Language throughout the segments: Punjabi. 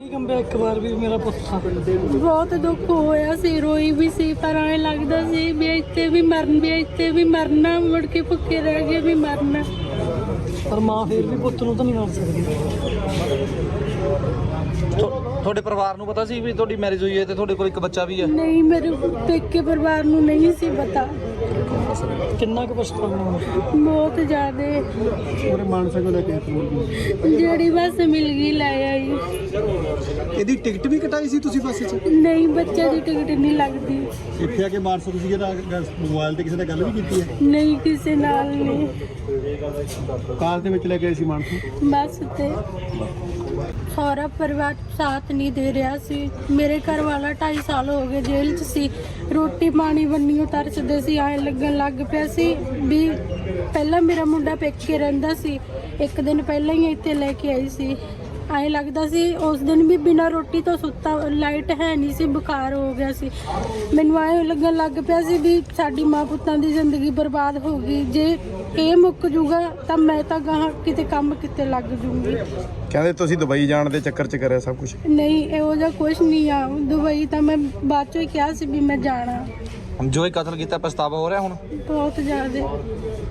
ਕੰਬਿਆ ਇੱਕ ਵਾਰ ਵੀ ਮੇਰਾ ਪੁੱਤ ਬਹੁਤ ਦੁੱਖ ਹੋਇਆ ਸੀ ਰੋਈ ਵੀ ਸੀ ਪਰ ਐ ਲੱਗਦਾ ਸੀ ਵੀ ਇੱਥੇ ਵੀ ਮਰਨ ਵੀ ਇੱਥੇ ਵੀ ਮਰਨਾ ਮੁੜ ਕੇ ਭੁੱਖੇ ਰਹਿ ਗਏ ਵੀ ਮਰਨਾ। ਪਰ ਮਾਂ ਫੇਰ ਵੀ ਪੁੱਤ ਨੂੰ ਤਾਂ ਨਹੀਂ ਮਾਰ ਸਕਦੀ। ਤੁਹਾਡੇ ਪਰਿਵਾਰ ਨੂੰ ਪਤਾ ਸੀ ਵੀ ਤੁਹਾਡੀ ਮੈਰਿਜ ਹੋਈ ਹੈ ਤੇ ਤੁਹਾਡੇ ਕੋਲ ਇੱਕ ਬੱਚਾ ਵੀ ਹੈ? ਨਹੀਂ ਮੇਰੇ ਪੇਕੇ ਪਰਿਵਾਰ ਨੂੰ ਨਹੀਂ ਸੀ ਪਤਾ। ਕਿੰਨਾ ਕੁ ਪਛਤਾਵਾ ਬਹੁਤ ਜ਼ਿਆਦੇ। ਉਹਰੇ ਮਾਨਸਾ ਕੋਲ ਲੈ ਕੇ। ਜਿਹੜੀ ਬੱਸ ਮਿਲ ਗਈ ਲੈ ਆਈ। ਇਹਦੀ ਟਿਕਟ ਵੀ ਕਟਾਈ ਸੀ ਤੁਸੀਂ ਬੱਸ 'ਚ? ਨਹੀਂ ਬੱਚੇ ਦੀ ਟਿਕਟ ਨਹੀਂ ਲੱਗਦੀ। ਇੱਥੇ ਆ ਕੇ ਮਾਨਸਾ ਤੁਸੀਂ ਇਹਦਾ ਮੋਬਾਈਲ ਤੇ ਕਿਸੇ ਨਾਲ ਗੱਲ ਵੀ ਕੀਤੀ ਹੈ? ਨਹੀਂ ਕਿਸੇ ਨਾਲ ਨਹੀਂ। ਕਾਰ ਦੇ ਵਿੱਚ ਲੈ ਕੇ ਆਏ ਸੀ ਮਾਨਸਾ ਬਸ ਤੇ। ਸਾਰਾ ਪਰਿਵਾਰ ਸਾਥ ਨਹੀਂ ਦੇ ਰਿਹਾ ਸੀ। ਮੇਰੇ ਘਰ ਵਾਲਾ 2.5 ਸਾਲ ਹੋ ਗਏ ਜੇਲ੍ਹ 'ਚ ਸੀ। ਰੋਟੀ ਪਾਣੀ ਬੰਨੀ ਤਰਸਦੇ ਸੀ, ਐ ਲੱਗਣ ਲੱਗ ਪਿਆ ਸੀ ਵੀ ਪਹਿਲਾਂ ਮੇਰਾ ਮੁੰਡਾ ਪੇਕੇ ਰਹਿੰਦਾ ਸੀ। ਇੱਕ ਦਿਨ ਪਹਿਲਾਂ ਹੀ ਇੱਥੇ ਲੈ ਕੇ ਆਈ ਸੀ। ਐ ਲੱਗਦਾ ਸੀ ਉਸ ਦਿਨ ਵੀ ਬਿਨਾਂ ਰੋਟੀ ਤੋਂ ਸੁੱਤਾ ਲਾਈਟ ਹੈ ਨਹੀਂ ਸੀ ਬੁਖਾਰ ਹੋ ਗਿਆ ਸੀ। ਮੈਨੂੰ ਐ ਲੱਗਣ ਲੱਗ ਪਿਆ ਸੀ ਵੀ ਸਾਡੀ ਮਾਂ ਪੁੱਤਾਂ ਦੀ ਜ਼ਿੰਦਗੀ ਬਰਬਾਦ ਹੋ ਗਈ। ਜੇ ਇਹ ਮੁੱਕ ਜੂਗਾ ਤਾਂ ਮੈਂ ਤਾਂ ਗਾਹਾਂ ਕਿਤੇ ਕੰਮ ਕਿਤੇ ਲੱਗ ਜੂੰਗੀ। ਕਹਿੰਦੇ ਤੁਸੀਂ ਦੁਬਈ ਜਾਣ ਦੇ ਚੱਕਰ 'ਚ ਕਰਿਆ ਸਭ ਕੁਝ ਨਹੀਂ ਇਹੋ ਜਿਹਾ ਕੁਝ ਨਹੀਂ ਆ। ਦੁਬਈ ਤਾਂ ਮੈਂ ਬਾਅਦ ਚੋਂ ਹੀ ਕਿਹਾ ਸੀ ਵੀ ਮੈਂ ਜਾਣਾ। ਜੋ ਇਹ ਕਤਲ ਕੀਤਾ ਪਛਤਾਵਾ ਹੋ ਰਿਹਾ ਹੁਣ? ਬਹੁਤ ਜ਼ਿਆਦਾ।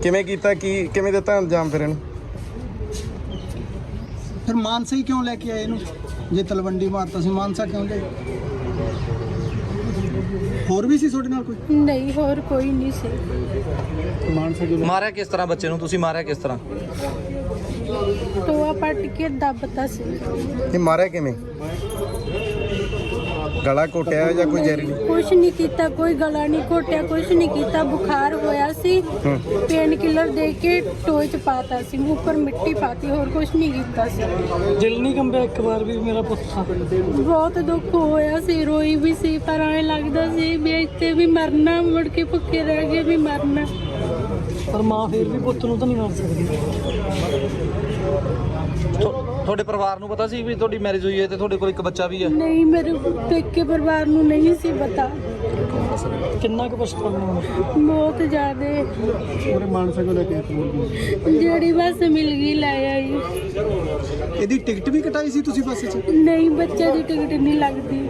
ਕਿਵੇਂ ਕੀਤਾ ਕੀ ਕਿਵੇਂ ਦਿੱਤਾ ਅੰਜਾਮ ਫਿਰ ਇਹਨੂੰ? ਫਿਰ ਮਾਨਸਾ ਹੀ ਕਿਉਂ ਲੈ ਕੇ ਆਏ ਇਹਨੂੰ? ਜੇ ਤਲਵੰਡੀ ਮਾਰਤਾ ਸੀ ਮਾਨਸਾ ਕਿਉਂ ਲੈ ਹੋਰ ਵੀ ਸੀ ਤੁਹਾਡੇ ਨਾਲ ਕੋਈ? ਨਹੀਂ ਹੋਰ ਕੋਈ ਨਹੀਂ ਸੀ। ਮਾਨਸਾ ਕੋਲ ਮਾਰਿਆ ਕਿਸ ਤਰ੍ਹਾਂ ਬੱਚੇ ਨੂੰ? ਤੁਸੀਂ ਮਾਰਿਆ ਕਿਸ ਤਰ੍ਹਾਂ? ਟੋਆ ਪੱਟ ਕੇ ਦੱਬਤਾ ਸੀ। ਇਹ ਮਾਰਿਆ ਕਿਵੇਂ? ਗਲਾ ਘੋਟਿਆ ਜਾਂ ਕੋਈ ਜ਼ਹਿਰੀਲੀ? ਕੁਛ ਨਹੀਂ ਕੀਤਾ ਕੋਈ ਗਲਾ ਨਹੀਂ ਘੋਟਿਆ ਕੁਛ ਨਹੀਂ ਕੀਤਾ। ਬੁਖਾਰ ਹੋਇਆ ਸੀ। ਪੇਨ ਕਿਲਰ ਦੇ ਕੇ ਟੋਏ ਚ ਪਾਤਾ ਸੀ। ਮੂੰਹ ਉੱਪਰ ਮਿੱਟੀ ਪਾਤੀ ਹੋਰ ਕੁਛ ਨਹੀਂ ਕੀਤਾ ਸੀ। ਦਿਲ ਨਹੀਂ ਕੰਬਿਆ ਇੱਕ ਵਾਰ ਵੀ ਮੇਰਾ ਪੁੱਤ ਬਹੁਤ ਦੁੱਖ ਹੋਇਆ ਸੀ ਰੋਈ ਵੀ ਸੀ ਪਰ ਐ ਲੱਗਦਾ ਸੀ ਵੀ ਇੱਥੇ ਵੀ ਮਰਨਾ ਮੁੜ ਕੇ ਭੁੱਖੇ ਰਹਿ ਗਏ ਵੀ ਮਰਨਾ। ਪਰ ਮਾਂ ਫੇਰ ਵੀ ਪੁੱਤ ਨੂੰ ਤਾਂ ਨਹੀਂ ਮਾਰ ਸਕਦੀ। ਤੁ- ਤੁਹਾਡੇ ਪਰਿਵਾਰ ਨੂੰ ਪਤਾ ਸੀ ਵੀ ਤੁਹਾਡੀ ਮੈਰਿਜ ਹੋਈ ਹੈ ਤੇ ਤੁਹਾਡੇ ਕੋਲ ਇੱਕ ਬੱਚਾ ਵੀ ਹੈ? ਨਹੀਂ ਮੇਰੇ ਪੇਕੇ ਪਰਿਵਾਰ ਨੂੰ ਨਹੀਂ ਸੀ ਪਤਾ। ਕਿੰਨਾ ਕੁ ਪਛਤਾਵਾ ਬਹੁਤ ਜ਼ਿਆਦੇ। ਉਹਰੇ ਮਾਨਸਾ ਕੋਲ ਲੈ ਕੇ ਜਿਹੜੀ ਬੱਸ ਮਿਲ ਗਈ ਲੈ ਆਈ। ਇਹਦੀ ਟਿਕਟ ਵੀ ਕਟਾਈ ਸੀ ਤੁਸੀਂ ਬੱਸ 'ਚ? ਨਹੀਂ ਬੱਚੇ ਦੀ ਟਿਕਟ ਨਹੀਂ ਲੱਗਦੀ।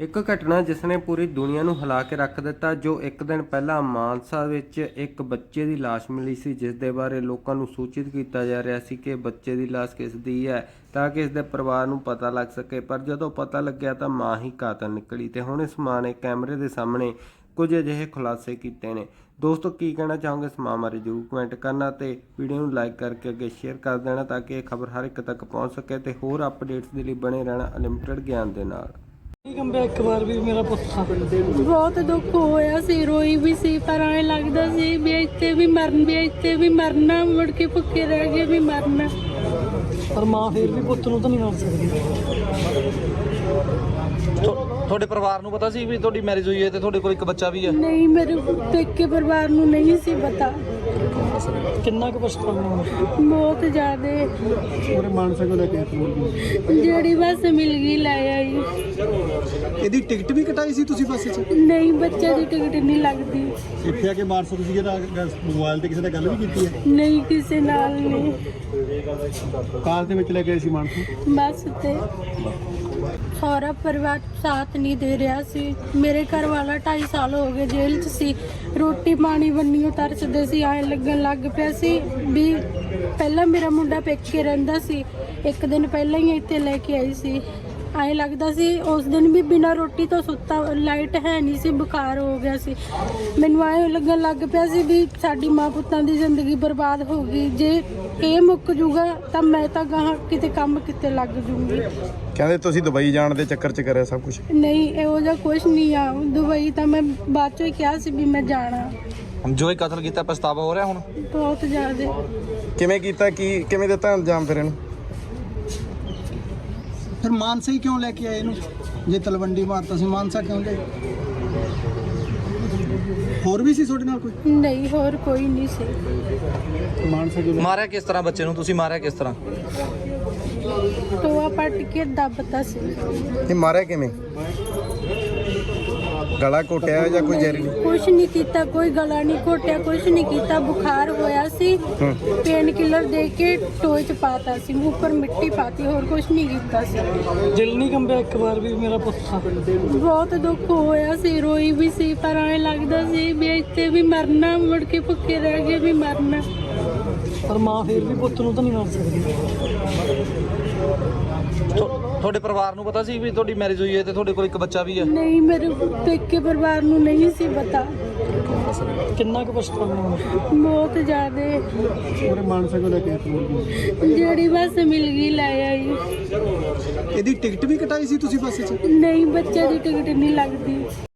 ਇੱਕ ਘਟਨਾ ਜਿਸ ਨੇ ਪੂਰੀ ਦੁਨੀਆ ਨੂੰ ਹਿਲਾ ਕੇ ਰੱਖ ਦਿੱਤਾ, ਜੋ ਇੱਕ ਦਿਨ ਪਹਿਲਾਂ ਮਾਨਸਾ ਵਿੱਚ ਇੱਕ ਬੱਚੇ ਦੀ ਲਾਸ਼ ਮਿਲੀ ਸੀ ਜਿਸ ਦੇ ਬਾਰੇ ਲੋਕਾਂ ਨੂੰ ਸੂਚਿਤ ਕੀਤਾ ਜਾ ਰਿਹਾ ਸੀ ਕਿ ਬੱਚੇ ਦੀ ਲਾਸ਼ ਕਿਸ ਦੀ ਹੈ, ਤਾਂ ਕਿ ਇਸ ਦੇ ਪਰਿਵਾਰ ਨੂੰ ਪਤਾ ਲੱਗ ਸਕੇ। ਪਰ ਜਦੋਂ ਪਤਾ ਲੱਗਿਆ ਤਾਂ ਮਾਂ ਹੀ ਕਾਤਲ ਨਿਕਲੀ ਤੇ ਹੁਣ ਇਸ ਮਾਂ ਨੇ ਕੈਮਰੇ ਦੇ ਸਾਹਮਣੇ ਕੁਝ ਅਜਿਹੇ ਖੁਲਾਸੇ ਕੀਤੇ ਨੇ। ਦੋਸਤੋ, ਕੀ ਕਹਿਣਾ ਚਾਹੋਗੇ ਇਸ ਮਾਂ ਬਾਰੇ? ਜਰੂਰ ਕਮੈਂਟ ਕਰਨਾ ਤੇ ਵੀਡੀਓ ਨੂੰ ਲਾਈਕ ਕਰਕੇ ਅੱਗੇ ਸ਼ੇਅਰ ਕਰ ਦੇਣਾ ਤਾਂ ਕਿ ਇਹ ਖਬਰ ਹਰ ਇੱਕ ਤੱਕ ਪਹੁੰਚ ਸਕੇ ਤੇ ਹੋਰ ਅਪਡੇਟਸ ਦੇ ਲਈ ਬਣੇ ਰਹਿਣਾ ਅਨਲਿਮਟਿਡ ਗਿਆਨ ਦੇ ਨਾਲ। ਕੰਬਿਆ ਇੱਕ ਵਾਰ ਵੀ ਮੇਰਾ ਪੁੱਤ ਬਹੁਤ ਦੁੱਖ ਹੋਇਆ ਸੀ, ਰੋਈ ਵੀ ਸੀ, ਪਰ ਐ ਲੱਗਦਾ ਸੀ ਵੀ ਇੱਥੇ ਵੀ ਮਰਨ, ਵੀ ਇੱਥੇ ਵੀ ਮਰਨਾ, ਮੁੜ ਕੇ ਭੁੱਖੇ ਰਹਿ ਕੇ ਵੀ ਮਰਨਾ। ਪਰ ਮਾਂ ਫੇਰ ਵੀ ਪੁੱਤ ਨੂੰ ਤਾਂ ਨਹੀਂ ਮਾਰ ਸਕਦੀ। ਤੁ- ਤੁਹਾਡੇ ਪਰਿਵਾਰ ਨੂੰ ਪਤਾ ਸੀ ਵੀ ਤੁਹਾਡੀ ਮੈਰਿਜ ਹੋਈ ਹੈ ਤੇ ਤੁਹਾਡੇ ਕੋਲ ਇੱਕ ਬੱਚਾ ਵੀ ਹੈ? ਨਹੀਂ ਮੇਰੇ ਪੇਕੇ ਪਰਿਵਾਰ ਨੂੰ ਨਹੀਂ ਸੀ ਪਤਾ। ਕਿੰਨਾ ਕੁ ਪਛਤਾਵਾ ਬਹੁਤ ਜ਼ਿਆਦੇ। ਉਹਰੇ ਮਾਨਸਾ ਕੋਲ ਲੈ ਕੇ ਜਿਹੜੀ ਬੱਸ ਮਿਲ ਗਈ ਲੈ ਆਈ। ਇਹਦੀ ਟਿਕਟ ਵੀ ਕਟਾਈ ਸੀ ਤੁਸੀਂ ਬੱਸ 'ਚ? ਨਹੀਂ ਬੱਚੇ ਦੀ ਟਿਕਟ ਨਹੀਂ ਲੱਗਦੀ। ਇੱਥੇ ਆ ਕੇ ਮਾਨਸਾ ਤੁਸੀਂ ਇਹਦਾ ਮੋਬਾਈਲ ਤੇ ਕਿਸੇ ਨਾਲ ਗੱਲ ਵੀ ਕੀਤੀ ਹੈ? ਨਹੀਂ ਕਿਸੇ ਨਾਲ ਨਹੀਂ। ਕਾਰ ਦੇ ਵਿੱਚ ਲੈ ਕੇ ਆਏ ਸੀ ਮਾਨਸਾ? ਬਸ ਤੇ ਸਾਰਾ ਪਰਿਵਾਰ ਸਾਥ ਨਹੀਂ ਦੇ ਰਿਹਾ ਸੀ। ਮੇਰੇ ਘਰ ਵਾਲਾ 2.5 ਸਾਲ ਹੋ ਗਏ ਜੇਲ੍ਹ 'ਚ ਸੀ। ਰੋਟੀ ਪਾਣੀ ਬੰਨੀ ਤਰਸਦੇ ਸੀ ਐ ਲੱਗਣ ਲੱਗ ਪਿਆ ਸੀ ਵੀ ਪਹਿਲਾਂ ਮੇਰਾ ਮੁੰਡਾ ਪੇਕੇ ਰਹਿੰਦਾ ਸੀ। ਇੱਕ ਦਿਨ ਪਹਿਲਾਂ ਹੀ ਇੱਥੇ ਲੈ ਕੇ ਆਈ ਸੀ। ਐ ਲੱਗਦਾ ਸੀ ਉਸ ਦਿਨ ਵੀ ਬਿਨਾਂ ਰੋਟੀ ਤੋਂ ਸੁੱਤਾ ਲਾਈਟ ਹੈ ਨਹੀਂ ਸੀ ਬੁਖਾਰ ਹੋ ਗਿਆ ਸੀ। ਮੈਨੂੰ ਐ ਲੱਗਣ ਲੱਗ ਪਿਆ ਸੀ ਵੀ ਸਾਡੀ ਮਾਂ ਪੁੱਤਾਂ ਦੀ ਜ਼ਿੰਦਗੀ ਬਰਬਾਦ ਹੋ ਗਈ। ਜੇ ਇਹ ਮੁੱਕ ਜੂਗਾ ਤਾਂ ਮੈਂ ਤਾਂ ਗਾਹਾਂ ਕਿਤੇ ਕੰਮ ਕਿਤੇ ਲੱਗ ਜੂੰਗੀ। ਕਹਿੰਦੇ ਤੁਸੀਂ ਦੁਬਈ ਜਾਣ ਦੇ ਚੱਕਰ 'ਚ ਕਰਿਆ ਸਭ ਕੁਝ ਨਹੀਂ ਇਹੋ ਜਿਹਾ ਕੁਝ ਨਹੀਂ ਆ। ਦੁਬਈ ਤਾਂ ਮੈਂ ਬਾਅਦ ਚੋਂ ਹੀ ਕਿਹਾ ਸੀ ਵੀ ਮੈਂ ਜਾਣਾ। ਜੋ ਇਹ ਕਤਲ ਕੀਤਾ ਪਛਤਾਵਾ ਹੋ ਰਿਹਾ ਹੁਣ? ਬਹੁਤ ਜ਼ਿਆਦਾ। ਕਿਵੇਂ ਕੀਤਾ ਕੀ ਕਿਵੇਂ ਦਿੱਤਾ ਅੰਜਾਮ ਫਿਰ ਇਹਨੂੰ? ਫਿਰ ਮਾਨਸਾ ਹੀ ਕਿਉਂ ਲੈ ਕੇ ਆਏ ਇਹਨੂੰ? ਜੇ ਤਲਵੰਡੀ ਮਾਰਤਾ ਸੀ ਮਾਨਸਾ ਕਿਉਂ ਲੈ ਹੋਰ ਵੀ ਸੀ ਤੁਹਾਡੇ ਨਾਲ ਕੋਈ? ਨਹੀਂ ਹੋਰ ਕੋਈ ਨਹੀਂ ਸੀ। ਮਾਨਸਾ ਕੋਲ ਮਾਰਿਆ ਕਿਸ ਤਰ੍ਹਾਂ ਬੱਚੇ ਨੂੰ? ਤੁਸੀਂ ਮਾਰਿਆ ਕਿਸ ਤਰ੍ਹਾਂ? ਟੋਆ ਪੱਟ ਕੇ ਦੱਬਤਾ ਸੀ। ਇਹ ਮਾਰਿਆ ਕਿਵੇਂ? ਗਲਾ ਘੋਟਿਆ ਜਾਂ ਕੋਈ ਜ਼ਹਿਰੀਲੀ? ਕੁਛ ਨਹੀਂ ਕੀਤਾ ਕੋਈ ਗਲਾ ਨਹੀਂ ਘੋਟਿਆ ਕੁਛ ਨਹੀਂ ਕੀਤਾ। ਬੁਖਾਰ ਹੋਇਆ ਸੀ ਪੇਨ ਕਿਲਰ ਦੇ ਕੇ ਟੋਏ ਚ ਪਾਤਾ ਸੀ ਮੂੰਹ ਉੱਪਰ ਮਿੱਟੀ ਪਾਤੀ ਹੋਰ ਕੁਛ ਨਹੀਂ ਕੀਤਾ ਸੀ। ਦਿਲ ਨਹੀਂ ਕੰਬਿਆ ਇੱਕ ਵਾਰ ਵੀ ਮੇਰਾ ਪੁੱਤ? ਬਹੁਤ ਦੁੱਖ ਹੋਇਆ ਸੀ ਰੋਈ ਵੀ ਸੀ ਪਰ ਐਂ ਲੱਗਦਾ ਸੀ ਵੀ ਇੱਥੇ ਵੀ ਮਰਨਾ ਮੁੜ ਕੇ ਭੁੱਖੇ ਰਹਿ ਗਏ ਵੀ ਮਰਨਾ। ਪਰ ਮਾਂ ਫੇਰ ਵੀ ਪੁੱਤ ਨੂੰ ਤਾਂ ਨਹੀਂ ਮਾਰ ਸਕਦੀ। ਤੁਹਾਡੇ ਪਰਿਵਾਰ ਨੂੰ ਪਤਾ ਸੀ ਵੀ ਤੁਹਾਡੀ ਮੈਰਿਜ ਹੋਈ ਹੈ ਤੇ ਤੁਹਾਡੇ ਕੋਲ ਇੱਕ ਬੱਚਾ ਵੀ ਹੈ? ਨਹੀਂ ਮੇਰੇ ਪੇਕੇ ਪਰਿਵਾਰ ਨੂੰ ਨਹੀਂ ਸੀ ਪਤਾ। ਕਿੰਨਾ ਕੁ ਪਛਤਾਵਾ ਬਹੁਤ ਜ਼ਿਆਦੇ। ਉਹਰੇ ਮਾਨਸਾ ਕੋਲ ਲੈ ਕੇ ਜਿਹੜੀ ਬੱਸ ਮਿਲ ਗਈ ਲੈ ਆਈ। ਇਹਦੀ ਟਿਕਟ ਵੀ ਕਟਾਈ ਸੀ ਤੁਸੀਂ ਬੱਸ 'ਚ? ਨਹੀਂ ਬੱਚੇ ਦੀ ਟਿਕਟ ਨਹੀਂ ਲੱਗਦੀ।